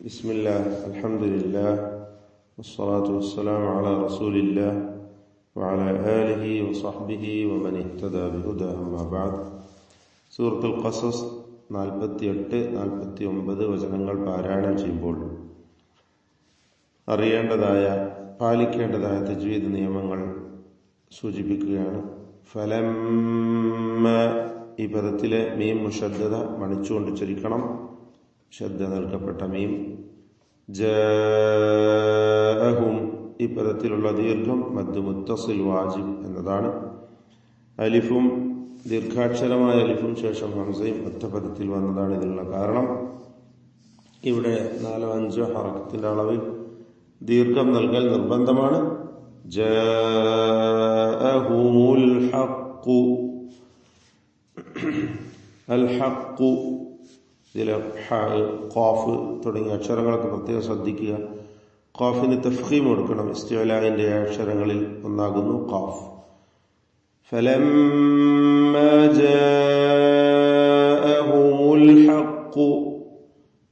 بسم الله الحمد لله والصلاة والسلام على رسول الله وعلى آله وصحبه ومن اهتدى بهدى أما بعد സൂറത്തുൽ ഖസസ് നാൽപ്പത്തി എട്ട് നാൽപ്പത്തി ഒമ്പത് വചനങ്ങൾ പാരായണം ചെയ്യുമ്പോൾ അറിയേണ്ടതായ പാലിക്കേണ്ടതായ തജ്വീദ് നിയമങ്ങൾ സൂചിപ്പിക്കുകയാണ് ഫലം ഈ പദത്തിലെ മീം മുഷദ്ദത മണിച്ചുകൊണ്ട് ചരിക്കണം ശ്രദ്ധ നൽകപ്പെട്ട മീം. ജഹും ഈ പദത്തിലുള്ള ദീർഘം മദ് മുത്തസിൽ വാജിബ് എന്നതാണ്. അലിഫും ദീർഘാക്ഷരമായ അലിഫും ശേഷം ഹംസയും ഒറ്റപദത്തിൽ വന്നതാണ് ഇതിനുള്ള കാരണം. ഇവിടെ നാലോ അഞ്ചോ ഹറക്കത്തിന്റെ അളവിൽ ദീർഘം നൽകൽ നിർബന്ധമാണ്. ജഅഹുമുൽ ഹഖു. അൽ ഇതിലെ ഖാഫ് തുടങ്ങിയ അക്ഷരങ്ങളൊക്കെ പ്രത്യേകം ശ്രദ്ധിക്കുക ഖാഫിന് തഫ്ഖീം കൊടുക്കണം ഇസ്തിഅലാഹിന്റെ അക്ഷരങ്ങളിൽ ഒന്നാകുന്നു ഖാഫ് فلما جاءهم الحق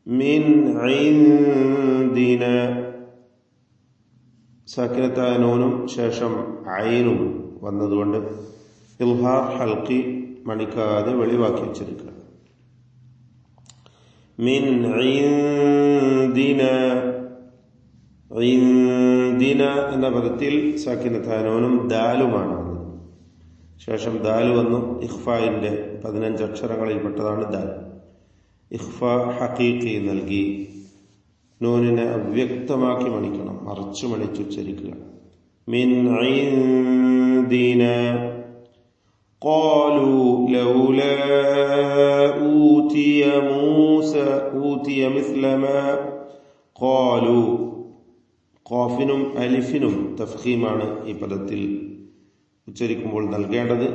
من عندنا സാക്കിനത്തായ നൂനും ശേഷം ഐനും വന്നതുകൊണ്ട് ഇൽഹാർ ഹൽക്കി മണിക്കാതെ വെളിവാക്കി വെച്ചിരിക്കുക മിൻ ദിന എന്ന പദത്തിൽ സാക്കിനത്താനോനും ദാലുമാണ് വന്നത് ശേഷം ദാല് വന്നു ഇഖ്ഫായിന്റെ പതിനഞ്ച് അക്ഷരങ്ങളിൽപ്പെട്ടതാണ് ദാൽ ഇഖ്ഫ ഹക്കീഖി നൽകി നൂനിനെ അവ്യക്തമാക്കി മണിക്കണം മറച്ചു മണിച്ചുച്ചരിക്കുക മിൻ ദിന قالوا لولا أوتي مثل ما قالوا ഖോഫിനും അലിഫിനും തഫ്ഹീമാണ് ഈ പദത്തിൽ ഉച്ചരിക്കുമ്പോൾ നൽകേണ്ടത്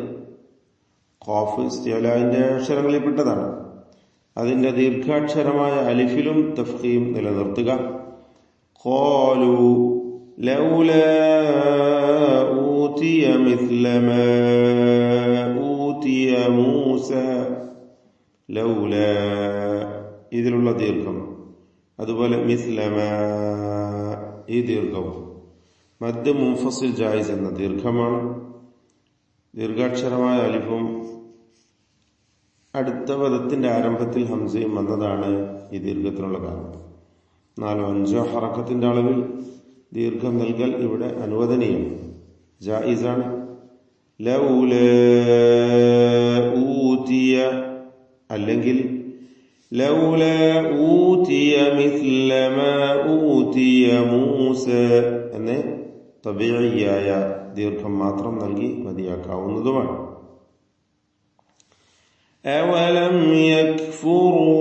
ഖോഫ് ഇസ്തിയലാവിന്റെ അക്ഷരങ്ങളിൽപ്പെട്ടതാണ് അതിന്റെ ദീർഘാക്ഷരമായ അലിഫിലും തഫ്ഹീം നിലനിർത്തുക ഖാലു ലൗലാ ഊതിയ മിസ്ല മാ ഊതിയ മൂസ ലൗലാ ഇതിലുള്ള ദീർഘം. അതുപോലെ മിസ്ലമ ഈ ദീർഘവും മദ് മുംഫസിൽ ജായിസ് എന്ന ദീർഘമാണ്. ദീർഘാക്ഷരമായ അലിഫും അടുത്ത പദത്തിന്റെ ആരംഭത്തിൽ ഹംസയും വന്നതാണ് ഈ ദീർഘത്തിനുള്ള കാരണം. നാലോ അഞ്ചോ ഹറക്കത്തിന്റെ അളവിൽ ദീർഘം നൽകൽ ഇവിടെ അനുവദനീയം. ജായിസാണ്. ലൗല അല്ലെങ്കിൽ ലൗല ഊതിയ മിസ്ല മാ ഊതിയ മൂസ എന്ന് തബിയായ ദീർഘം മാത്രം നൽകി മതിയാക്കാവുന്നതുമാണ്. അവലം യക്ഫുറു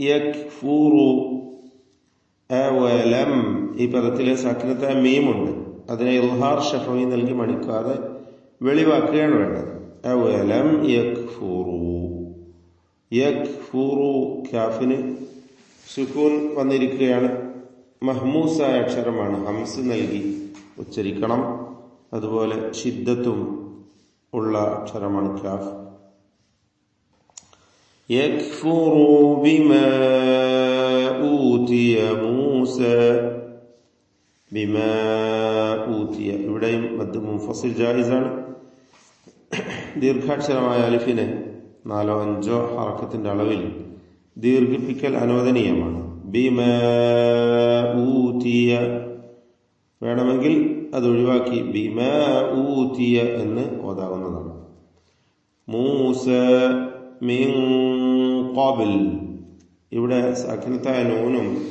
يكفروا അവലം ഈ പദത്തിലെ സക്നത്ത മീമുണ്ട്. അതിനെ ഇൽഹാർ ഷഫി നൽകി മണിക്കാതെ വെളിവാക്കുകയാണ് വേണ്ടത്. അവലം യക്ഫുറു യക്ഫുറു കാഫിന് സുക്കൂൻ വന്നിരിക്കുകയാണ് മഹ്മൂസായ അക്ഷരമാണ് ഹംസ് നൽകി ഉച്ചരിക്കണം അതുപോലെ ഷിദ്ദത്തും ഉള്ള അക്ഷരമാണ് കാഫ് يكفروا بما أوتي موسى بما أوتي ഇവിടെയും മദ് മുൻഫസിൽ ജായിസാണ് ദീർഘാക്ഷരമായ അലിഫിനെ നാലോ അഞ്ചോ ഹറക്കത്തിന്റെ അളവിൽ ദീർഘിപ്പിക്കൽ അനുവദനീയമാണ്. ഭീമൂത്തിയ വേണമെങ്കിൽ അത് ഒഴിവാക്കി ഭീമ ഊതിയ എന്ന് ഓതാവുന്നതാണ്. മൂസ ഖബൽ. ഇവിടെ സഖിനത്തായ നൂനും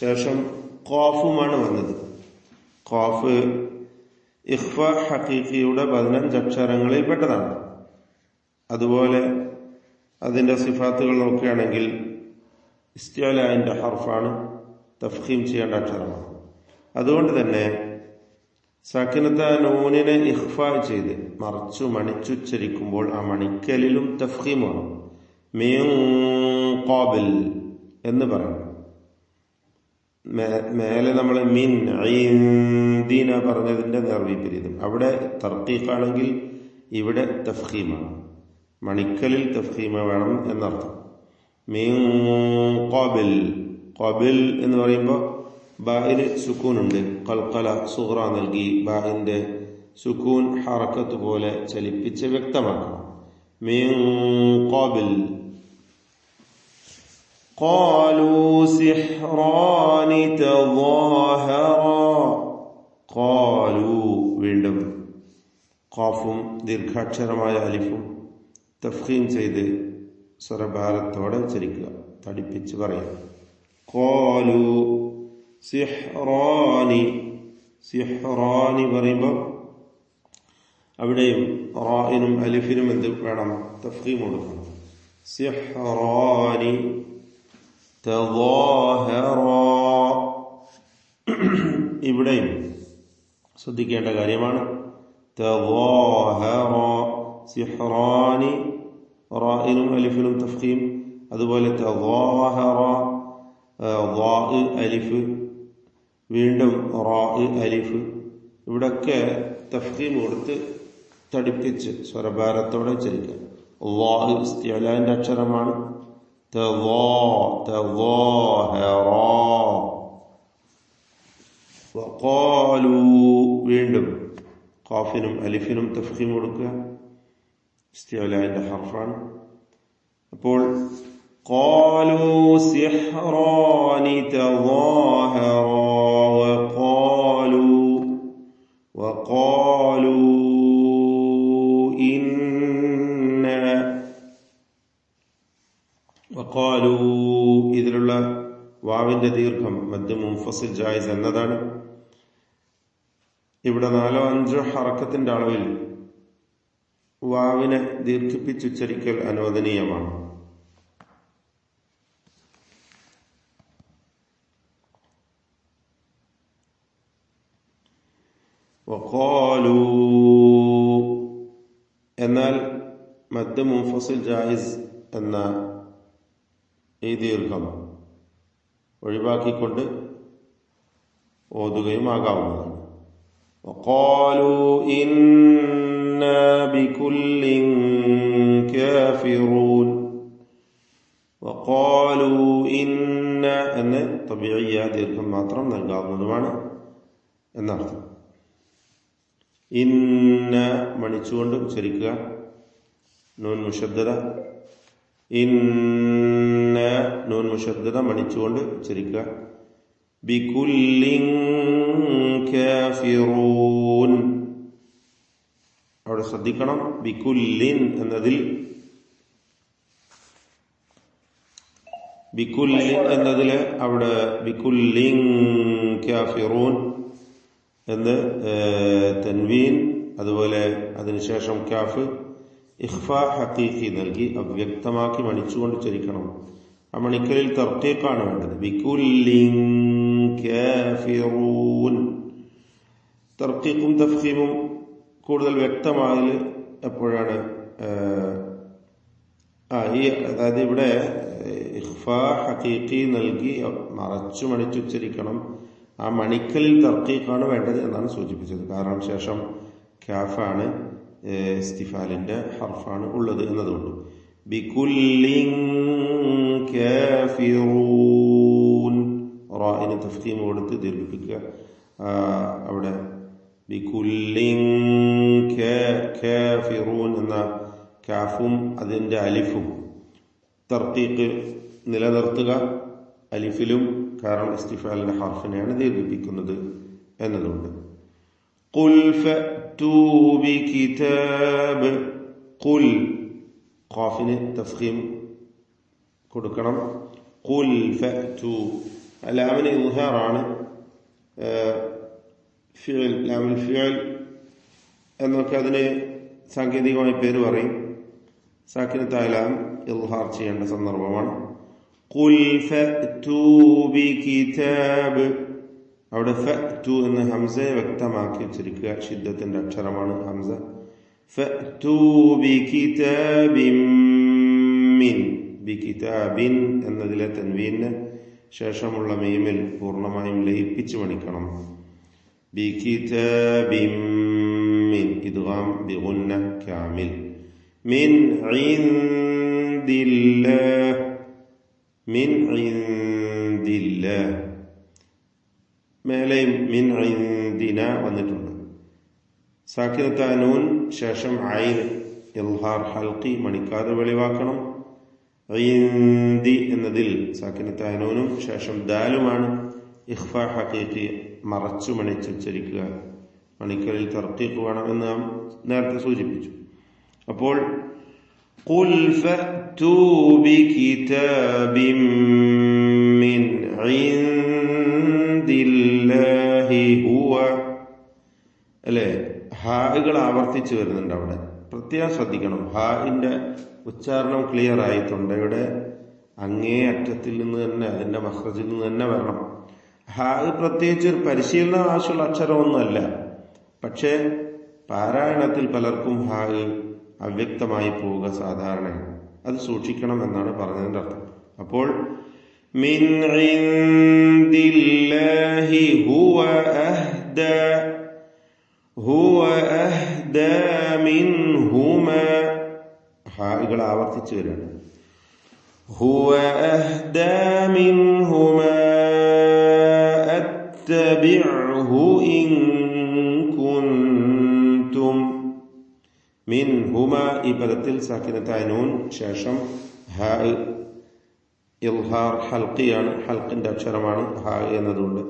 ശേഷം കോഫുമാണ് വന്നത്. കോഫ് ഇഹ്ഫ ഹക്കീഖിയുടെ പതിനഞ്ച് അക്ഷരങ്ങളിൽ പെട്ടതാണ്. അതുപോലെ അതിന്റെ സിഫാത്തുകൾ നോക്കുകയാണെങ്കിൽ ഇസ്തിയാലിന്റെ ഹർഫാണ് തഫ്ഹീം ചെയ്യേണ്ട അക്ഷരമാണ്. അതുകൊണ്ട് തന്നെ സക്കിനത്ത നൂനിനെ ഇഹ്ഫാ ചെയ്ത് മറച്ചു മണിച്ചുച്ചരിക്കുമ്പോൾ ആ മണിക്കലിലും തഫ്ഹീമാണ് മീൻ എന്ന് പറയണം. മേലെ നമ്മൾ മിൻ ഐന്ദീന പറഞ്ഞതിന്റെ നേർവിപരീതം അവിടെ തർക്കീഖാണെങ്കിൽ ഇവിടെ തഫ്ഹീമാണ് മണിക്കലിൽ തഫ്ഹീമ വേണം എന്നർത്ഥം മീൻ ഖബൽ ഖബിൽ എന്ന് പറയുമ്പോൾ ബായിന് സുക്കൂനുണ്ട് കൽക്കല സുഹ്റ നൽകി ബായിന്റെ സുക്കൂൻ ഹറക്കത്ത് പോലെ ചലിപ്പിച്ച് വ്യക്തമാക്കണം മീൻ ഖബിൽ قالوا سحران تظاهرا قالوا വീണ്ടും ഖാഫും ദീർഘാക്ഷരമായ അലിഫും തഫ്ഹീം ചെയ്ത് സ്വരഭാരത്തോടെ ഉച്ചരിക്കുക. തടിപ്പിച്ച് പറയാം. കോലു സിഹ്റാനി സിഹ്റാനി പറയുമ്പോൾ അവിടെയും റായിനും അലിഫിനും എന്ത് വേണം? തഫ്ഹീം കൊടുക്കണം. സിഹ്റാനി ഇവിടെയും ശ്രദ്ധിക്കേണ്ട കാര്യമാണ്. സിഹ്റാനി റായിനും അലിഫിനും തഫ്ഖീം. അതുപോലെ അലിഫ് വീണ്ടും റാ അലിഫ്. ഇവിടൊക്കെ തഫ്ഖീം കൊടുത്ത് തടിപ്പിച്ച് സ്വരഭാരത്തോടെ അള്ളാഹ് ഇസ്തിഅലാന്റെ അക്ഷരമാണ്. വീണ്ടും കാഫിനും അലിഫിനും തഫ്ഹീം കൊടുക്കുക. ഇസ്തിഅലാന്റെ ഹർഫാണ് അപ്പോൾ قالوا سحران تظاهرا وقالوا وقالوا إنا وقالوا ഇതിലുള്ള വാവിന്റെ ദീർഘം മധ്യ മുൻഫസിൽ ജായിസ് എന്നതാണ് ഇവിടെ നാലോ അഞ്ചോ ഹറക്കത്തിന്റെ അളവിൽ വാവിനെ ദീർഘിപ്പിച്ചുച്ചരിക്കൽ അനുവദനീയമാണ്. എന്നാൽ മറ്റ് മുഫസിൽ ജായിസ് എന്ന ഈ ദീർഘം ഒഴിവാക്കിക്കൊണ്ട് ഓതുകയും ആകാവുന്നതാണ് إنا بكل كافرون وقالوا إن എന്ന് തബിയ ദീർഘം മാത്രം നൽകാവുന്നതുമാണ് എന്നർത്ഥം ഇന്ന മണിച്ചുകൊണ്ട് ഉച്ചരിക്കുക നൂൻ മുഷദ്ദത ഇന്ന നൂൻ മുഷദ്ദത മണിച്ചുകൊണ്ട് ഉച്ചരിക്കുക ബികുല്ലിൻ കാഫിറൂൻ അവിടെ ശ്രദ്ധിക്കണം. ബിക്കുല്ലിൻ എന്നതിൽ ബിക്കുല്ലിൻ എന്നതിൽ അവിടെ കാഫിറൂൻ എന്ന് തൻവീൻ അതുപോലെ അതിനുശേഷം ക്യാഫ് ഇഖ്ഫ ഹക്കീഖി നൽകി അവ്യക്തമാക്കി മണിച്ചുകൊണ്ട് ചരിക്കണം. ആ മണിക്കലിൽ തർക്കീക്കാണ് വേണ്ടത്. ബികുല്ലിൻ കാഫിറൂൻ. തർക്കീക്കും തഫ്ഹീമും കൂടുതൽ വ്യക്തമായി എപ്പോഴാണ് ആ ഈ അതായത് ഇവിടെ ഇഹ്ഫ ഹക്കീഖി നൽകി മറച്ചു മണിച്ചുച്ചരിക്കണം ആ മണിക്കലിൽ തർക്കീക്കാണ് വേണ്ടത് എന്നാണ് സൂചിപ്പിച്ചത്. കാരണം ശേഷം ക്യാഫാണ് ഇസ്തിഫാലിന്റെ ഹർഫാണ് ഉള്ളത് എന്നതുകൊണ്ട്. റായിന് തഫ്തീം കൊടുത്ത് ദീർഘിപ്പിക്കുക. അവിടെ കാഫിറൂൻ എന്ന കാഫും അതിന്റെ അലിഫും തർക്കീക്ക് നിലനിർത്തുക അലിഫിലും കാരണം ഇസ്തിഫാലിന്റെ ഹർഫിനെയാണ് ദീർഘിപ്പിക്കുന്നത് എന്നതുകൊണ്ട് قل فأتوا بكتاب قل ഖാഫിന് തഫ്ഹീം കൊടുക്കണം ഖുൽ ഫഅ്തു ലാമിന് ഇൽഹാറാണ് ഫിയൽ ലാമിൽ ഫിയൽ എന്നൊക്കെ അതിന് സാങ്കേതികമായ പേര് പറയും. സാക്കിനത്തായാലും ഇൽഹാർ ചെയ്യേണ്ട സന്ദർഭമാണ്. അവിടെ ഫ ടു എന്ന് ഹംസയെ വ്യക്തമാക്കി വെച്ചിരിക്കുക. ശിദ്ധത്തിന്റെ അക്ഷരമാണ് ഹംസ. ഫ ടു ബി എന്നതിലെ തൻവീന് ശേഷമുള്ള മീമിൽ പൂർണമായും ലയിപ്പിച്ചു മണിക്കണം ബികിതാബിൻ മിൻ ഇദ്ഗാം ബിഗുന്ന കാമിൽ മിൻ ഇൻദില്ലാഹ് മിൻ ഐന്ദില്ല മേലെയും മിൻ ഐന്ദിന വന്നിട്ടുണ്ട്. സാക്കിനത്ത നൂൻ ശേഷം ഐൻ ഇൽഹാർ ഹൽക്കി മണിക്കാതെ വെളിവാക്കണം. ഐന്ദി എന്നതിൽ സാക്കിനത്ത നൂനും ശേഷം ദാലുമാണ് ഇഖ്ഫ ഹഖീഖി മറച്ചു മണിച്ച് ഉച്ചരിക്കുക മണിക്കലിൽ തർക്കീഖ് വേണമെന്ന് നാം നേരത്തെ സൂചിപ്പിച്ചു അപ്പോൾ قل فأتوا بكتاب من عند الله هو അല്ലെ ഹാകൾ ആവർത്തിച്ചു വരുന്നുണ്ട് അവിടെ പ്രത്യേകം ശ്രദ്ധിക്കണം ഹാഇന്റെ ഉച്ചാരണം ക്ലിയർ ആയി തൊണ്ടയുടെ അങ്ങേ അറ്റത്തിൽ നിന്ന് തന്നെ അതിന്റെ മഹ്റജിൽ നിന്ന് തന്നെ വരണം ഹാ പ്രത്യേകിച്ച് ഒരു പരിശീലനം ആവശ്യമുള്ള അക്ഷരമൊന്നുമല്ല പക്ഷേ പാരായണത്തിൽ പലർക്കും ഹാ അവ്യക്തമായി പോവുക സാധാരണയാണ് അത് സൂക്ഷിക്കണം എന്നാണ് പറഞ്ഞതിന്റെ അർത്ഥം അപ്പോൾ മിൻ ഇൻദില്ലാഹി ഹുവ അഹ്ദ ഹുവ അഹ്ദ മിൻഹുമ ഹാകൾ ആവർത്തിച്ചു വരികയാണ് هو أهدى منهما أتبعه إن كنتم منهما ഈ പദത്തിൽ സാക്കിനത്തായ നൂൻ ശേഷം ഹ ഇൽഹാർ ഹൽക്കിയാണ് ഹൽക്കിന്റെ അക്ഷരമാണ് ഹ എന്നതുകൊണ്ട്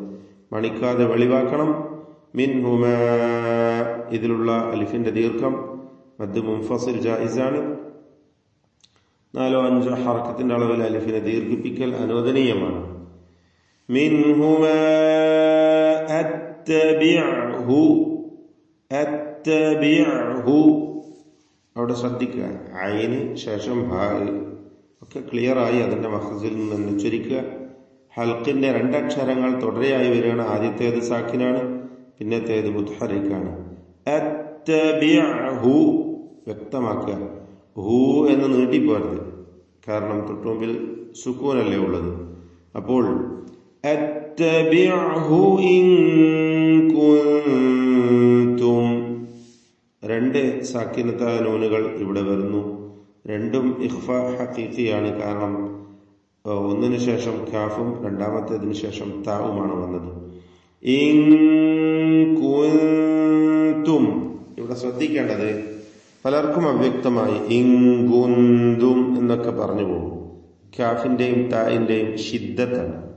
മണിക്കാതെ വെളിവാക്കണം മിൻഹുമ ഇതിലുള്ള അലിഫിന്റെ ദീർഘം മദ് മുൻഫസിൽ ജായിസാണ് നാലോ അഞ്ചോ ഹറക്കത്തിന്റെ അളവിൽ അലിഫിനെ ദീർഘിപ്പിക്കൽ അനുവദനീയമാണ് മിൻഹുമ അത്തബിഅഹു അത്തബിഅഹു. അവിടെ ശ്രദ്ധിക്കുക. അയിന് ശേഷം ഹാ ഒക്കെ ക്ലിയർ ആയി അതിന്റെ മഹസിൽ നിന്ന് ഉച്ചരിക്കുക. ഹൽക്കിന്റെ രണ്ടക്ഷരങ്ങൾ തുടരെയായി വരികയാണ്. ആദ്യത്തേത് സാക്കിനാണ് പിന്നത്തേത് അത്തബിഅഹു വ്യക്തമാക്കുക. ഹൂ എന്ന് നീട്ടിപ്പോരുത്. കാരണം തൊട്ടുമുമ്പിൽ സുക്കൂനല്ലേ ഉള്ളത്. അപ്പോൾ അത്തബിഅഹു ഇൻ രണ്ട് സാക്കിനത്ത നൂനുകൾ ഇവിടെ വരുന്നു. രണ്ടും ഇഖ്ഫ ഹക്കീഖിയാണ് കാരണം ഒന്നിനു ശേഷം ഖാഫും രണ്ടാമത്തേതിന് ശേഷം താവുമാണ് വന്നത്. ഇൻ കുൻതും. ഇവിടെ ശ്രദ്ധിക്കേണ്ടത് പലർക്കും അവ്യക്തമായി ഇങ്കുന്തും എന്നൊക്കെ പറഞ്ഞു പോകും. ഖാഫിന്റെയും തായിന്റെയും ഷിദ്ദത്താണ്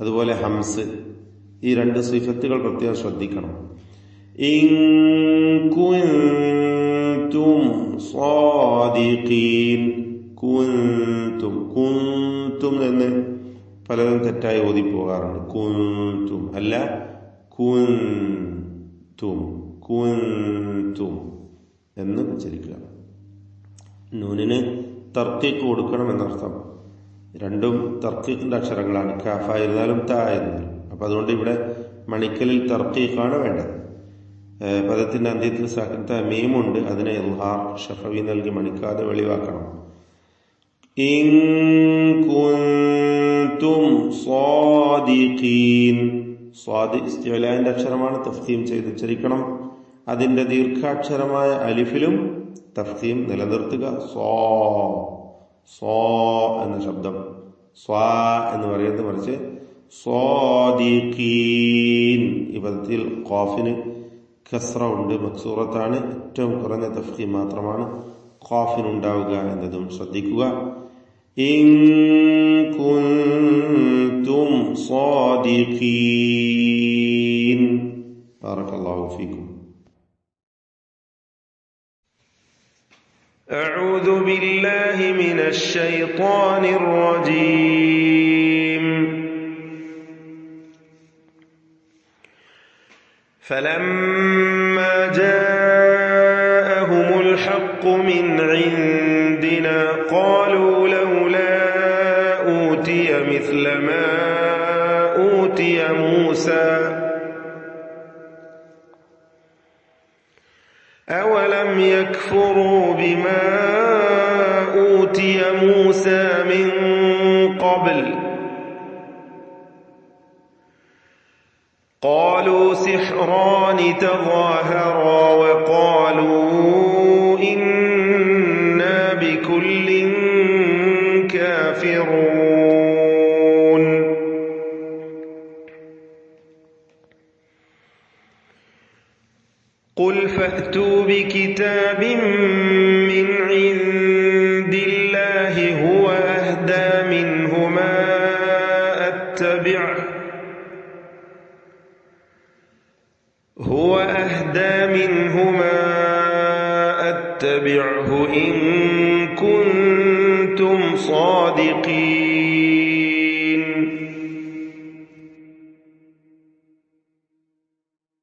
അതുപോലെ ഹംസ്. ഈ രണ്ട് സിഫത്തുകൾ പ്രത്യേകം ശ്രദ്ധിക്കണം. സ്വാദിഖീൻ. കുന്തും കുന്തും എന്ന് പലരും തെറ്റായി ഓതിപ്പോകാറുണ്ട്. കുന്തും അല്ല കുന്തും കുന്തും എന്ന് ഉച്ചരിക്കുക. നൂനിന് തർക്കിക്ക് കൊടുക്കണം എന്നർത്ഥം രണ്ടും തർക്കീക്കിന്റെ അക്ഷരങ്ങളാണ്. കാഫായിരുന്നാലും താ ആയിരുന്നാലും അപ്പൊ അതുകൊണ്ട് ഇവിടെ മണിക്കലിൽ തർക്കീഖാണ് വേണ്ടത്. പദത്തിന്റെ അന്ത്യത്തിൽ സാക്കിത്ത മീമുണ്ട്. അതിനെ ഇൽഹാർ ഷഫവി നൽകി മണിക്കാതെ വെളിവാക്കണം. സ്വാദിന്റെ അക്ഷരമാണ് തഫ്തീം ചെയ്ത് ഉച്ചരിക്കണം അതിന്റെ ദീർഘാക്ഷരമായ അലിഫിലും തഫ്തീം നിലനിർത്തുക. സ്വോ. സ്വോ എന്ന ശബ്ദം. സ്വാ എന്ന് പറയുന്നത് മറിച്ച് സ്വാദിഖീൻ. ഈ പദത്തിൽ കോഫിന് ഖസ്ര ഉണ്ട് മക്സൂറത്താണ്. ഏറ്റവും കുറഞ്ഞ തഫ്തീം മാത്രമാണ് ഖാഫിനുണ്ടാവുക എന്നതും ശ്രദ്ധിക്കുക. കുൻതും സ്വാദിഖീൻ. ബാറക്കല്ലാഹു ഫീക്കും. أعوذ بالله من الشيطان الرجيم. فلما جاءهم الحق من عندنا قالوا لولا أوتي مثل ما أوتي موسى أولم يكفروا بما أوتي موسى من قبل قالوا سحران تظاهرا وقالوا قل فأتوا بكتاب من عند